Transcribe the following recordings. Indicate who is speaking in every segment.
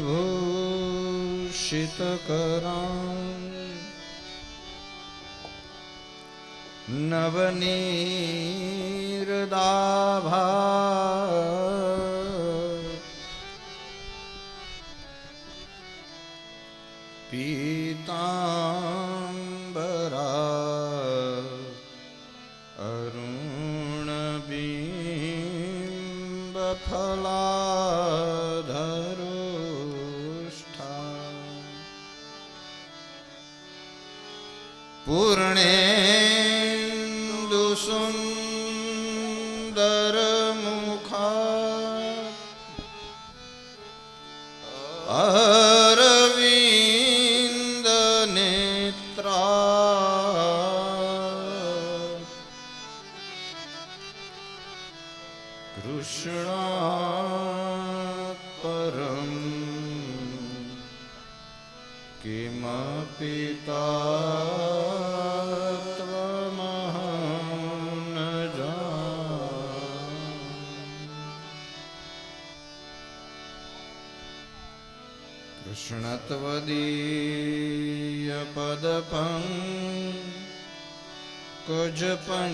Speaker 1: विभूषितकराम् नवनीरदाभा पीताम्बरा अरुणबिम्बफलाधरोष्ठा પૂર્ણેન્દુ સુંદર મુખા અરવિંદ નેત્રા કૃષ્ણ પરમ કિમ પિતા कृष्णत्वदीयपदपं कुजपञ्झरान्ते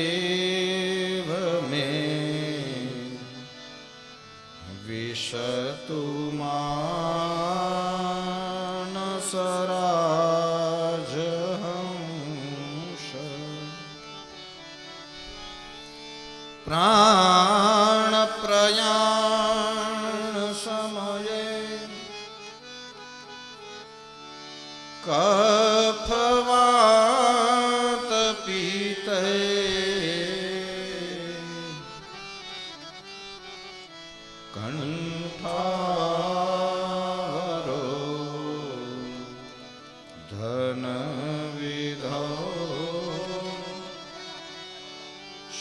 Speaker 1: अद्यैव मे विशतु પ્રાણ પ્રયા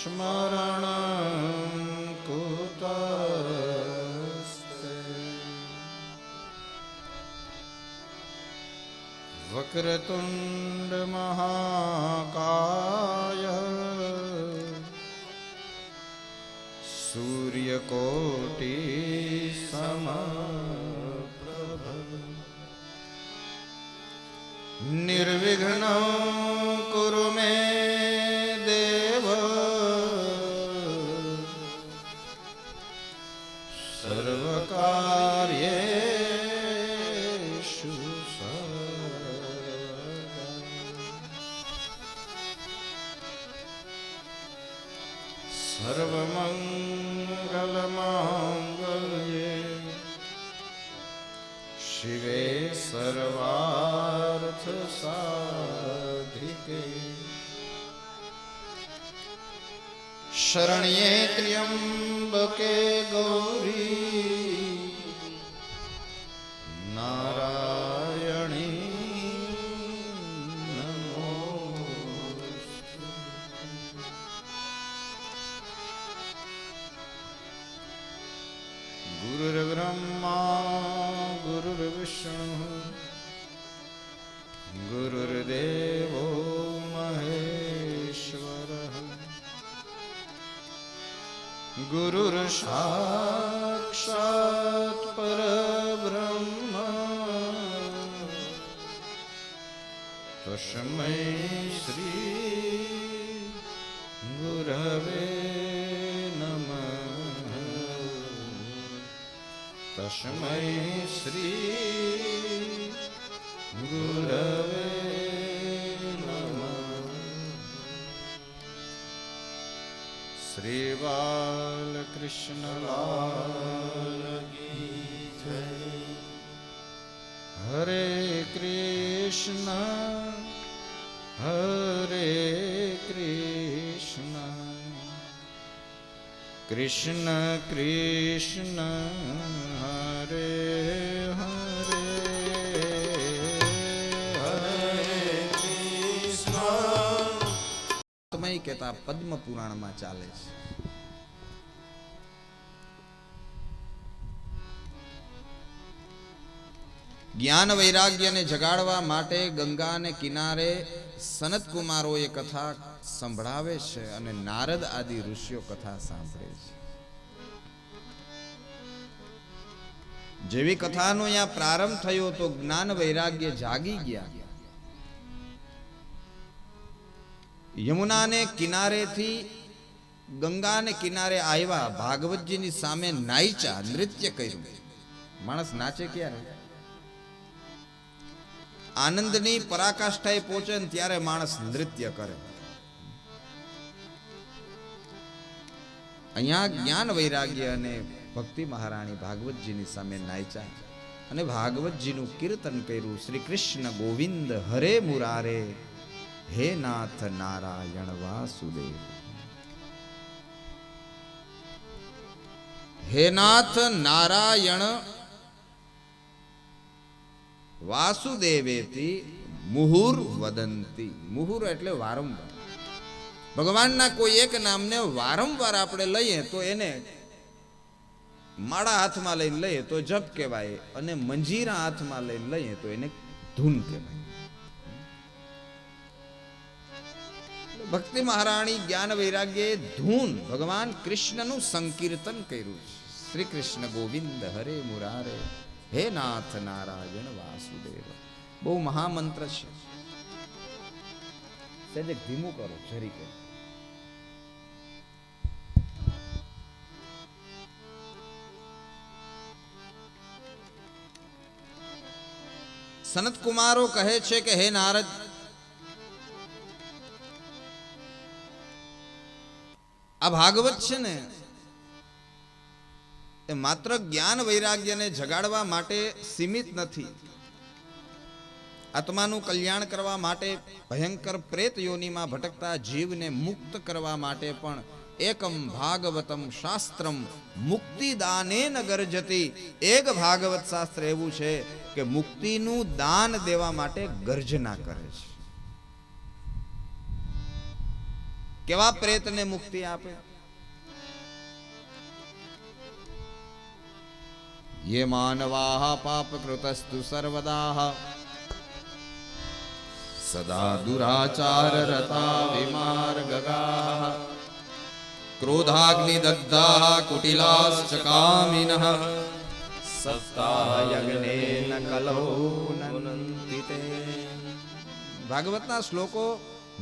Speaker 1: स्मरणं कुतस्ते वक्रतुण्डमहाकाय सूर्यकोटिसमप्रभ निर्विघ्नं कुरु मे શિવે સર્વાર્થ સાધિકે. શરણ્યે ત્ર્યંબકે ગૌરી. નારાયણી ગુરુર્બ્રહ્મા વિષ્ણુ ગુરુર્દેવો મહેશ્વર ગુરુર્સાક્ષાત પરબ્રહ્મ તસ્મૈ શ્રી ગુરવે તસ્મૈ શ્રી ગુરવે શ્રીબાલકૃષ્ણલાલ હરે કૃષ્ણ હરે કૃષ્ણ કૃષ્ણ હરે
Speaker 2: તમે કહેતા પદ્મ પુરાણમાં ચાલે છે. જ્ઞાન વૈરાગ્યને જગાડવા માટે ગંગાને કિનારે સનત એ કથા સંભળાવે છે અને નારદ આદિ ઋષિઓ કથા સાંભળે છે. જેવી કથાનો અહીંયા પ્રારંભ થયો તો જ્ઞાન વૈરાગ્ય જાગી ગયા. યમુનાને કિનારેથી ગંગાને કિનારે આવ્યા ભાગવતજીની સામે નાઈચા નૃત્ય કર્યું. માણસ નાચે ક્યારે આનંદની પરાકાષ્ઠાએ પહોંચે ને ત્યારે માણસ નૃત્ય કરે. અહીંયા જ્ઞાન વૈરાગ્ય અને ભક્તિ મહારાણી ભાગવતજીની સામે નાયચા અને ભાગવતજીનું કીર્તન કર્યું. શ્રી કૃષ્ણ ગોવિંદ હરે મુરારે, હે નાથ નારાયણ વાસુદેવ. હે નાથ નારાયણ વાસુદેવેતી મુહુર વદંતી. મુહુર એટલે વારંવાર. ભગવાનના કોઈ એક નામને વારંવાર આપણે લઈએ તો એને માળા હાથમાં લઈને લઈએ તો જપ કહેવાય અને મંજીરા હાથમાં લઈને લઈએ તો એને ધૂન કહેવાય. ભક્તિ મહારાણી જ્ઞાન વૈરાગ્યે ધૂન ભગવાન કૃષ્ણનું સંકીર્તન કર્યું. છે શ્રી કૃષ્ણ ગોવિંદ હરે મુરારે. હે નાથ નારાયણ વાસુદેવ. બહુ મહામંત્ર છે. સહેજ ધીમું કરો જરી કરો. સનત કુમારો કહે છે કે, હે નારદ, આ ભાગવત છે ને એ માત્ર જ્ઞાન વૈરાગ્યને જગાડવા માટે સીમિત નથી. આત્માનું કલ્યાણ કરવા માટે ભયંકર પ્રેત યોનિમાં ભટકતા જીવને મુક્ત કરવા માટે પણ એકમ ભાગવતમ શાસ્ત્રમ મુક્તિદાનેન ગર્જતી. એક ભાગવત શાસ્ત્ર એવું છે કે મુક્તિનું દાન દેવા માટે ગર્જના કરે છે. કેવા પ્રેતને મુક્તિ આપે? ये मानवाः पापकृतस्तु सर्वदाः सदा दुराचाररता विमार्गगाः क्रोधाग्निदग्धाः कुटिलाश्च कामिनः સત્તાયજ્ઞેન કલૌ નંદિ તે ભાગવતના શ્લોકો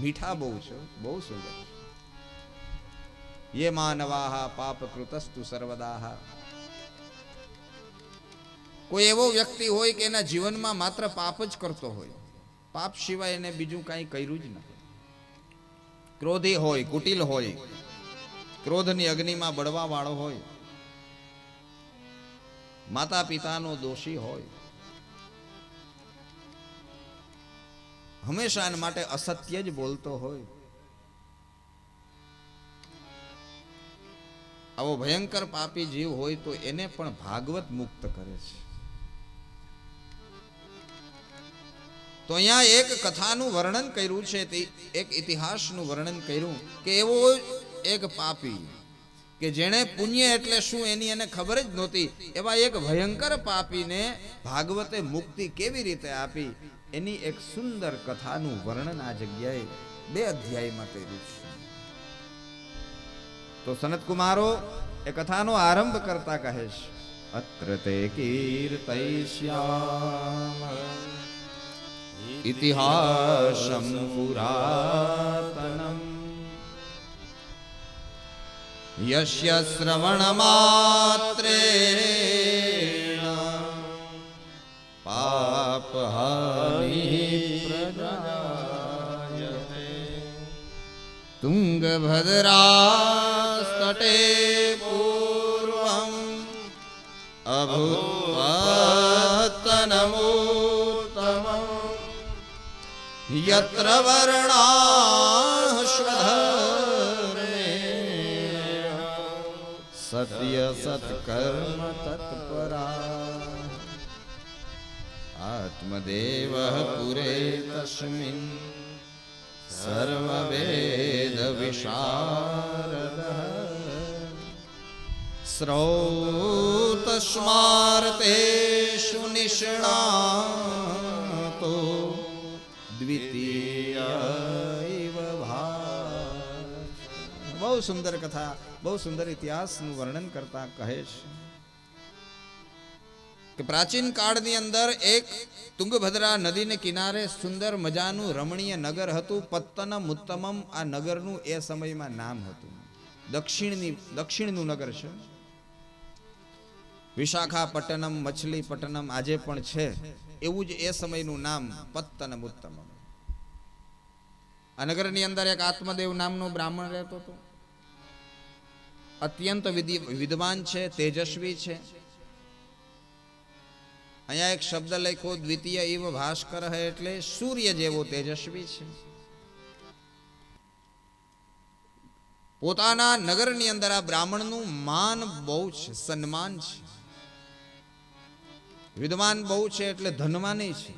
Speaker 2: મીઠા બહુ છે બહુ સુંદર યે માનવાહ પાપકૃતસ્તુ સર્વદાહ કોઈ એવો વ્યક્તિ હોય કે એના જીવનમાં માત્ર પાપ જ કરતો હોય. પાપ સિવાય એને બીજું કાંઈ કર્યું જ નથી. ક્રોધી હોય, કુટિલ હોય, ક્રોધની અગ્નિમાં બળવા વાળો હોય માતા પિતાનો દોષી હોય. હંમેશા એના માટે અસત્ય જ બોલતો હોય. આવો ભયંકર પાપી જીવ હોય તો એને પણ ભાગવત મુક્ત કરે છે. તો અહીંયા એક કથાનું વર્ણન કર્યું છે તે, એક ઇતિહાસનું વર્ણન કર્યું કે એવો એક પાપી કે જેણે પુણ્ય એટલે શું એની એને ખબર જ નહોતી. એવા એક ભયંકર પાપીને ભાગવતે મુક્તિ કેવી રીતે આપી? એની એક સુંદર કથાનું વર્ણન આ જગ્યાએ બે અધ્યાયમાં કર્યું છે. તો સનત કુમારો એ કથાનો આરંભ કરતા કહે છે, અત્ર તે કીર્તયિષ્યામ इतिहासं पुरातनम् यस्य श्रवणमात्रेण पापहानिः प्रजायते तुङ्गभद्रास्तटे पूर्वम् अभूत्वतनमू यत्र वर्णाश्वधर्मे सत्य सत्कर्म तत्परा आत्मदेवः पुरे तस्मिन् सर्ववेदविशारदः श्रोतस्मार्तेषु निष्णातो દ્વિતીય બહુ સુંદર કથા બહુ સુંદર ઇતિહાસનું વર્ણન કરતા કહે છે કે પ્રાચીન કાળની અંદર એક તુંગભદ્રા નદીને કિનારે સુંદર મજાનું રમણીય નગર હતું પત્તનમ ઉત્તમમ આ નગરનું એ સમયમાં નામ હતું। દક્ષિણની, દક્ષિણનું નગર છે। વિશાખાપટ્ટનમ, મછલીપટ્ટનમ આજે પણ છે। એવું જ એ સમયનું નામ પત્તનમ ઉત્તમ આ નગરની અંદર એક આત્મદેવ નામનો બ્રાહ્મણ રહેતો હતો. અત્યંત વિદ્વાન છે, તેજસ્વી છે. અહીંયા એક શબ્દ લખ્યો, દ્વિતીય ઇવ ભાસ્કર હે એટલે સૂર્ય જેવો તેજસ્વી છે. પોતાના નગરની અંદર આ બ્રાહ્મણનું માન બહુ છે, સન્માન છે. વિદ્વાન બહુ છે એટલે ધનવાની છે.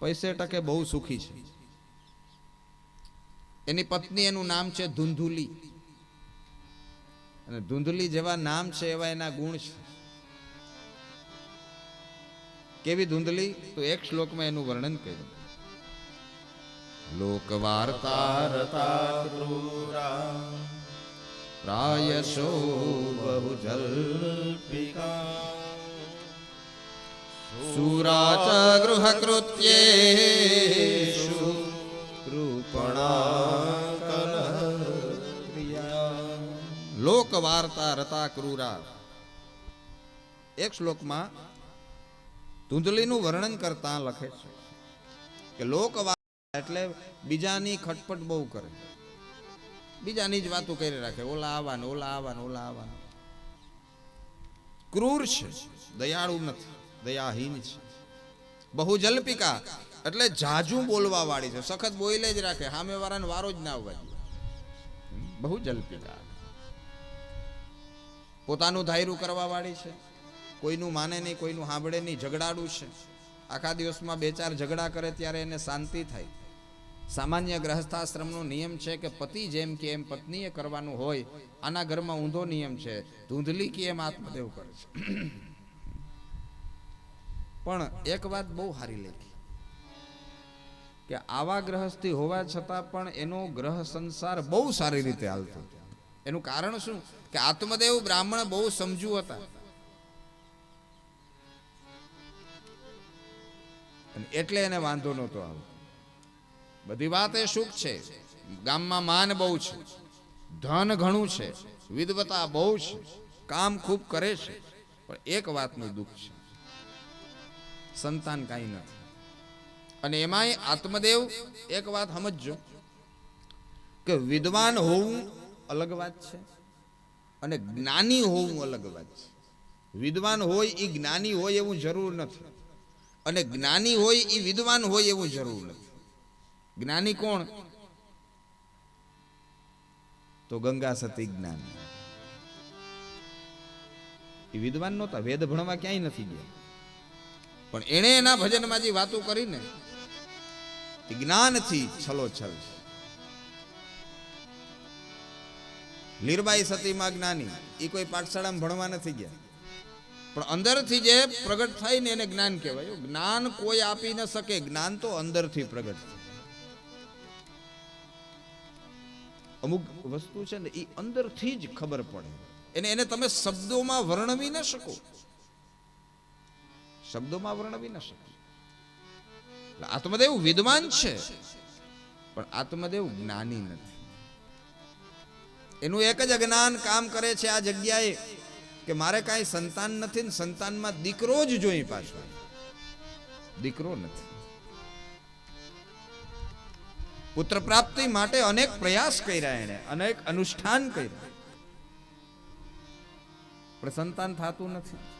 Speaker 2: પૈસે ટકે બહુ સુખી છે. એની પત્ની એનું નામ છે ધુંધુલી. અને ધુંધુલી જેવા નામ છે એવા એના ગુણ છે. કેવી ધુંધલી? તો એક શ્લોકમાં એનું વર્ણન કર્યું. લોકવાર્તા પ્રાયશો બહુ જલ ચ ગૃહ કૃત્યેષુ લોક વાર્તા રતા ક્રૂરા એક શ્લોકમાં ધૂંધલીનું વર્ણન કરતા લખે છે કે લોક વાર્તા એટલે બીજાની ખટપટ બહુ કરે બીજાની જ વાતો કરી રાખે ઓલા આવવાનું ઓલા આવવાનું ઓલા આવવાનું ક્રૂર છે દયાળુ નથી દયાહીન છે. બહુ જલ્પિકા એટલે જાજુ બોલવા વાળી છે. સખત બોલે જ રાખે. સામે વાળાને વારો જ ના આવવા બહુ જલ્પિકા પોતાનું ધાયરું કરવા વાળી છે. કોઈનું માને નહીં, કોઈનું સાંભળે નહીં ઝઘડાડું છે. આખા દિવસમાં બે ચાર ઝઘડા કરે ત્યારે એને શાંતિ થાય. સામાન્ય ગ્રહસ્થાશ્રમનો નિયમ છે કે પતિ જેમ કે એમ પત્નીએ કરવાનું હોય, આના ઘરમાં ઊંધો નિયમ છે. ધૂંધલી કે એમ આત્મદેવ કરે છે. પણ એક વાત બહુ સારી લખી. કે આવા ગ્રહસ્થી હોવા છતાં પણ એનો ગ્રહ સંસાર બહુ સારી રીતે હાલતો. એનું કારણ શું? કે આત્મદેવ બ્રાહ્મણ બહુ સમજુ હતા. એટલે એને વાંધો નહોતો આવતો બધી વાત એ સુખ છે. ગામમાં માન બહુ છે. ધન ઘણું છે. વિદવતા બહુ છે. કામ ખૂબ કરે છે. પણ એક વાતનું દુઃખ છે. સંતાન કાંઈ નથી અને એમાંય આત્મદેવ, એક વાત સમજજો કે વિદ્વાન હોવું અલગ વાત છે અને જ્ઞાની હોવું અલગ વાત છે. વિદ્વાન હોય એ જ્ઞાની હોય એવું જરૂર નથી. અને જ્ઞાની હોય એ વિદ્વાન હોય એવું જરૂર નથી. જ્ઞાની કોણ? તો ગંગા સતી જ્ઞાની. એ વિદ્વાન નહોતા, વેદ ભણવા ક્યાંય નથી ગયા. પણ એણે એના ભજનમાં જે વાતો કરીને જ્ઞાનથી છલોછલ છે. લીરબાઈ સતીમાં જ્ઞાની, એ કોઈ પાઠશાળામાં ભણવા નથી ગયા. પણ અંદરથી જે પ્રગટ થાય ને એને જ્ઞાન કહેવાય. જ્ઞાન કોઈ આપી ન શકે, જ્ઞાન તો અંદરથી પ્રગટ થાય. અમુક વસ્તુ છે ને, એ અંદરથી જ ખબર પડે. એને એને તમે શબ્દોમાં વર્ણવી ન શકો. શબ્દોમાં વર્ણવી ન શકો એટલે આત્મદેવ વિદ્વાન છે, પણ આત્મદેવ જ્ઞાની નથી. એનું એક જ અજ્ઞાન કામ કરે છે આ જગ્યાએ કે મારે કાંઈ સંતાન નથી ને સંતાનમાં દીકરો જ જોઈ પાછો. દીકરો નથી. પુત્ર પ્રાપ્તિ માટે અનેક પ્રયાસ કર્યા એને અનેક અનુષ્ઠાન કર્યા. પણ સંતાન થતું નથી.